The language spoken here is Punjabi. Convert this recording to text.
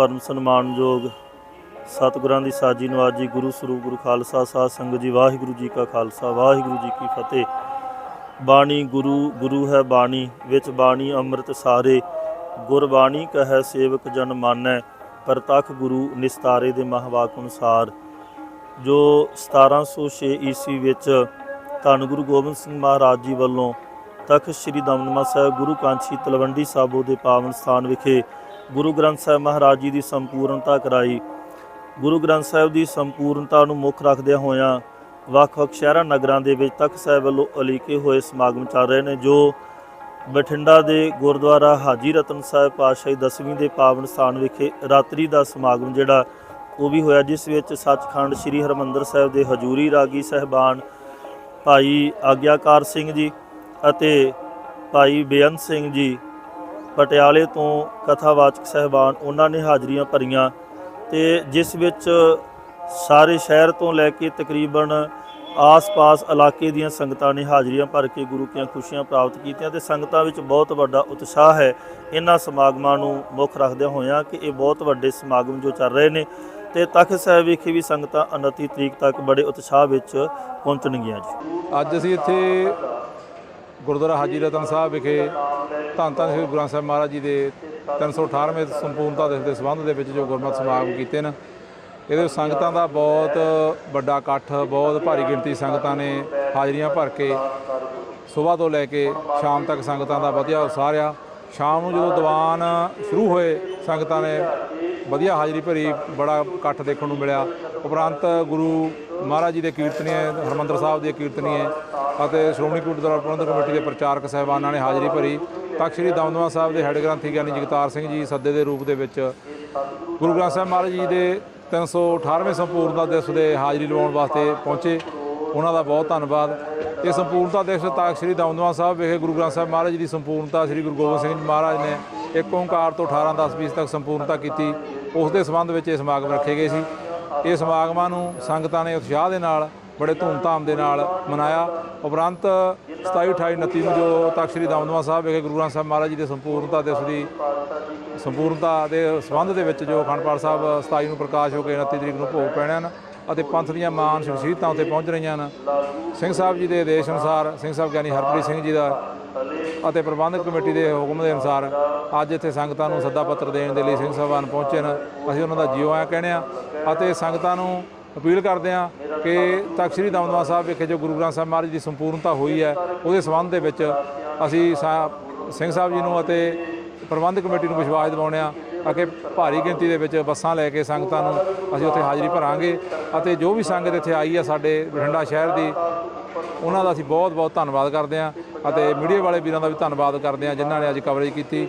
ਪਰਮ ਸਨਮਾਨਯੋਗ ਸਤਿਗੁਰਾਂ ਦੀ ਸਾਜੀ ਨਵਾਜੀ ਗੁਰੂ ਸਰੂਪ, ਗੁਰੂ ਖਾਲਸਾ ਸਾਧ ਸੰਗਤ ਜੀ, ਵਾਹਿਗੁਰੂ ਜੀ ਕਾ ਖਾਲਸਾ, ਵਾਹਿਗੁਰੂ ਜੀ ਕੀ ਫਤਿਹ। ਬਾਣੀ ਗੁਰੂ ਗੁਰੂ ਹੈ ਬਾਣੀ, ਵਿੱਚ ਬਾਣੀ ਅੰਮ੍ਰਿਤ ਸਾਰੇ। ਗੁਰਬਾਣੀ ਕਹੈ ਸੇਵਕ ਜਨ ਮਾਨੈ, ਪ੍ਰਤਖ ਗੁਰੂ ਨਿਸਤਾਰੇ ਦੇ ਮਹਾਵਾਕ ਅਨੁਸਾਰ। ਜੋ 1706 ਈਸਵੀ ਵਿੱਚ ਧੰਨ ਗੁਰੂ ਗੋਬਿੰਦ ਸਿੰਘ ਮਹਾਰਾਜ ਜੀ ਵੱਲੋਂ ਤਖਤ ਸ੍ਰੀ ਦਮਨਮਾ ਸਾਹਿਬ ਗੁਰੂ ਕਾਂਛੀ ਤਲਵੰਡੀ ਸਾਬੋ ਦੇ ਪਾਵਨ ਸਥਾਨ ਵਿਖੇ ਗੁਰੂ ਗ੍ਰੰਥ ਸਾਹਿਬ ਮਹਾਰਾਜ ਜੀ ਦੀ ਸੰਪੂਰਨਤਾ ਕਰਾਈ। ਗੁਰੂ ਗ੍ਰੰਥ ਸਾਹਿਬ ਦੀ ਸੰਪੂਰਨਤਾ ਨੂੰ ਮੁੱਖ ਰੱਖਦਿਆਂ ਹੋਇਆਂ ਵੱਖ-ਵੱਖ ਸ਼ਹਿਰਾਂ, ਨਗਰਾਂ ਦੇ ਵਿੱਚ ਤਖਤ ਸਾਹਿਬ ਵੱਲੋਂ ਅਲੀਕੇ ਹੋਏ ਸਮਾਗਮ ਚੱਲ ਰਹੇ ਨੇ, ਜੋ ਬਠਿੰਡਾ ਦੇ ਗੁਰਦੁਆਰਾ ਹਾਜੀ ਰਤਨ ਸਾਹਿਬ ਪਾਤਸ਼ਾਹੀ ਦਸਵੀਂ ਦੇ ਪਾਵਨ ਸਥਾਨ ਵਿਖੇ ਰਾਤਰੀ ਦਾ ਸਮਾਗਮ ਜਿਹੜਾ, ਉਹ ਵੀ ਹੋਇਆ, ਜਿਸ ਵਿੱਚ ਸੱਚਖੰਡ ਸ੍ਰੀ ਹਰਮੰਦਰ ਸਾਹਿਬ ਦੇ ਹਜੂਰੀ ਰਾਗੀ ਸਹਿਬਾਨ ਭਾਈ ਆਗਿਆਕਾਰ ਸਿੰਘ ਜੀ ਅਤੇ ਭਾਈ ਬੇਅੰਤ ਸਿੰਘ ਜੀ ਪਟਿਆਲੇ ਤੋਂ ਕਥਾਵਾਚਕ ਸਹਿਬਾਨ ਉਹਨਾਂ ਨੇ ਹਾਜ਼ਰੀਆਂ ਭਰੀਆਂ ਤੇ ਜਿਸ ਵਿੱਚ ਸਾਰੇ ਸ਼ਹਿਰ ਤੋਂ ਲੈ ਕੇ ਤਕਰੀਬਨ ਆਸ-ਪਾਸ ਇਲਾਕੇ ਦੀਆਂ ਸੰਗਤਾਂ ਨੇ ਹਾਜ਼ਰੀਆਂ ਭਰ ਕੇ ਗੁਰੂ ਕੀਆਂ ਖੁਸ਼ੀਆਂ ਪ੍ਰਾਪਤ ਕੀਤੀਆਂ ਤੇ ਸੰਗਤਾਂ ਵਿੱਚ ਬਹੁਤ ਵੱਡਾ ਉਤਸ਼ਾਹ ਹੈ। ਇਹਨਾਂ ਸਮਾਗਮਾਂ ਨੂੰ ਮੁੱਖ ਰੱਖਦਿਆਂ ਹੋਇਆਂ ਕਿ ਇਹ ਬਹੁਤ ਵੱਡੇ ਸਮਾਗਮ ਜੋ ਚੱਲ ਰਹੇ ਨੇ ਤੇ ਤਖਤ ਸਾਹਿਬ ਵਿਖੇ ਵੀ ਸੰਗਤਾਂ 29 ਤਰੀਕ ਤੱਕ ਬੜੇ ਉਤਸ਼ਾਹ ਵਿੱਚ ਪਹੁੰਚਣਗੀਆਂ ਜੀ। ਅੱਜ ਅਸੀਂ ਇੱਥੇ ਗੁਰਦੁਆਰਾ ਹਾਜੀ ਰਤਨ ਸਾਹਿਬ ਵਿਖੇ ਧੰਨ ਧੰਨ ਸ੍ਰੀ ਗੁਰੂ ਗ੍ਰੰਥ ਸਾਹਿਬ ਮਹਾਰਾਜ ਜੀ ਦੇ 318ਵੇਂ ਸੰਪੂਰਨਤਾ ਦਿਵਸ ਦੇ ਸੰਬੰਧ ਦੇ ਵਿੱਚ ਜੋ ਗੁਰਮਤਿ ਸਮਾਗਮ ਕੀਤੇ ਨੇ, ਇਹਦੇ ਵਿੱਚ ਸੰਗਤਾਂ ਦਾ ਬਹੁਤ ਵੱਡਾ ਇਕੱਠ, ਬਹੁਤ ਭਾਰੀ ਗਿਣਤੀ ਸੰਗਤਾਂ ਨੇ ਹਾਜ਼ਰੀਆਂ ਭਰ ਕੇ ਸਵੇਰ ਤੋਂ ਲੈ ਕੇ ਸ਼ਾਮ ਤੱਕ ਸੰਗਤਾਂ ਦਾ ਵਧੀਆ ਉਤਸ਼ਾਹ ਰਿਹਾ ਸ਼ਾਮ ਨੂੰ ਜਦੋਂ ਦੀਵਾਨ ਸ਼ੁਰੂ ਹੋਏ, ਸੰਗਤਾਂ ਨੇ ਵਧੀਆ ਹਾਜ਼ਰੀ ਭਰੀ, ਬੜਾ ਇਕੱਠ ਦੇਖਣ ਨੂੰ ਮਿਲਿਆ। ਉਪਰੰਤ ਗੁਰੂ ਮਹਾਰਾਜ ਜੀ ਦੇ ਕੀਰਤਨੀਏ, ਹਰਮੰਦਰ ਸਾਹਿਬ ਦੇ ਕੀਰਤਨੀਏ ਅਤੇ ਸ਼੍ਰੋਮਣੀ ਗੁਰਦੁਆਰਾ ਪ੍ਰਬੰਧਕ ਕਮੇਟੀ ਦੇ ਪ੍ਰਚਾਰਕ ਸਹਿਬਾਨਾਂ ਨੇ ਹਾਜ਼ਰੀ ਭਰੀ। ਤਖਤ ਸ੍ਰੀ ਦਮਦਮਾ ਸਾਹਿਬ ਦੇ ਹੈੱਡ ਗ੍ਰੰਥੀ ਗਿਆਨੀ ਜਗਤਾਰ ਸਿੰਘ ਜੀ ਸੱਦੇ ਦੇ ਰੂਪ ਦੇ ਵਿੱਚ ਗੁਰੂ ਗ੍ਰੰਥ ਸਾਹਿਬ ਮਹਾਰਾਜ ਜੀ ਦੇ 318ਵੇਂ ਸੰਪੂਰਨਤਾ ਦਿਵਸ ਦੇ ਹਾਜ਼ਰੀ ਲਵਾਉਣ ਵਾਸਤੇ ਪਹੁੰਚੇ। ਉਹਨਾਂ ਦਾ ਬਹੁਤ ਧੰਨਵਾਦ। ਇਹ ਸੰਪੂਰਨਤਾ ਦਿਵਸ ਤਖਤ ਸ੍ਰੀ ਦਮਦਮਾ ਸਾਹਿਬ ਵਿਖੇ ਗੁਰੂ ਗ੍ਰੰਥ ਸਾਹਿਬ ਮਹਾਰਾਜ ਜੀ ਦੀ ਸੰਪੂਰਨਤਾ ਸ੍ਰੀ ਗੁਰੂ ਗੋਬਿੰਦ ਸਿੰਘ ਜੀ ਮਹਾਰਾਜ ਨੇ ਇੱਕ ਓੰਕਾਰ ਤੋਂ 18 10 20 ਤੱਕ ਸੰਪੂਰਨਤਾ ਕੀਤੀ। ਉਸ ਦੇ ਸੰਬੰਧ ਵਿੱਚ ਇਹ ਸਮਾਗਮ ਰੱਖੇ ਗਏ ਸੀ। ਇਹ ਸਮਾਗਮਾਂ ਨੂੰ ਸੰਗਤਾਂ ਨੇ ਉਤਸ਼ਾਹ ਦੇ ਨਾਲ ਬੜੇ ਧੂਮਧਾਮ ਦੇ ਨਾਲ ਮਨਾਇਆ। ਉਪਰੰਤ 27 28 29 ਨੂੰ ਜੋ ਤਖਤ ਸ੍ਰੀ ਦਮਦਮਾ ਸਾਹਿਬ ਵਿਖੇ ਗੁਰੂ ਗ੍ਰੰਥ ਸਾਹਿਬ ਮਹਾਰਾਜ ਜੀ ਦੇ ਸੰਪੂਰਨਤਾ ਦਿਵਸ ਦੀ ਸੰਪੂਰਨਤਾ ਦੇ ਸੰਬੰਧ ਦੇ ਵਿੱਚ ਜੋ ਅਖੰਡ ਪਾਠ ਸਾਹਿਬ 27 ਨੂੰ ਪ੍ਰਕਾਸ਼ ਹੋ ਕੇ 29 ਤਰੀਕ ਨੂੰ ਭੋਗ ਪੈਣਾ ਹਨ ਅਤੇ ਪੰਥ ਦੀਆਂ ਮਾਨ ਸ਼ਖਸੀਅਤਾਂ ਉੱਤੇ ਪਹੁੰਚ ਰਹੀਆਂ ਹਨ। ਸਿੰਘ ਸਾਹਿਬ ਜੀ ਦੇ ਆਦੇਸ਼ ਅਨੁਸਾਰ, ਸਿੰਘ ਸਾਹਿਬ ਗਿਆਨੀ ਹਰਪ੍ਰੀਤ ਸਿੰਘ ਜੀ ਦਾ ਅਤੇ ਪ੍ਰਬੰਧਕ ਕਮੇਟੀ ਦੇ ਹੁਕਮ ਦੇ ਅਨੁਸਾਰ ਅੱਜ ਇੱਥੇ ਸੰਗਤਾਂ ਨੂੰ ਸੱਦਾ ਪੱਤਰ ਦੇਣ ਦੇ ਲਈ ਸਿੰਘ ਸਾਹਿਬਾਨ ਪਹੁੰਚੇ ਹਨ। ਅਸੀਂ ਉਹਨਾਂ ਦਾ ਜਿਉ ਆਇਆ ਕਹਿੰਦੇ ਆ ਅਤੇ ਸੰਗਤਾਂ ਨੂੰ ਅਪੀਲ ਕਰਦੇ ਆ ਕਿ ਤਖਤ ਸ੍ਰੀ ਦਮਦਮਾ ਸਾਹਿਬ ਵਿਖੇ ਜੋ ਗੁਰੂ ਗ੍ਰੰਥ ਸਾਹਿਬ ਮਹਾਰਾਜ ਦੀ ਸੰਪੂਰਨਤਾ ਹੋਈ ਹੈ, ਉਹਦੇ ਸੰਬੰਧ ਦੇ ਵਿੱਚ ਅਸੀਂ ਸਾ- ਸਿੰਘ ਸਾਹਿਬ ਜੀ ਨੂੰ ਅਤੇ ਪ੍ਰਬੰਧਕ ਕਮੇਟੀ ਨੂੰ ਵਿਸ਼ਵਾਸ ਦਿਵਾਉਂਦੇ ਆ ਕਿ ਭਾਰੀ ਗਿਣਤੀ ਦੇ ਵਿੱਚ ਬੱਸਾਂ ਲੈ ਕੇ ਸੰਗਤਾਂ ਨੂੰ ਅਸੀਂ ਉੱਥੇ ਹਾਜ਼ਰੀ ਭਰਾਂਗੇ ਅਤੇ ਜੋ ਵੀ ਸੰਗਤ ਇੱਥੇ ਆਈ ਹੈ ਸਾਡੇ ਬਠਿੰਡਾ ਸ਼ਹਿਰ ਦੀ, ਉਹਨਾਂ ਦਾ ਅਸੀਂ ਬਹੁਤ ਬਹੁਤ ਧੰਨਵਾਦ ਕਰਦੇ ਹਾਂ ਅਤੇ ਮੀਡੀਆ ਵਾਲੇ ਵੀਰਾਂ ਦਾ ਵੀ ਧੰਨਵਾਦ ਕਰਦੇ ਹਾਂ ਜਿਨ੍ਹਾਂ ਨੇ ਅੱਜ ਕਵਰੇਜ ਕੀਤੀ।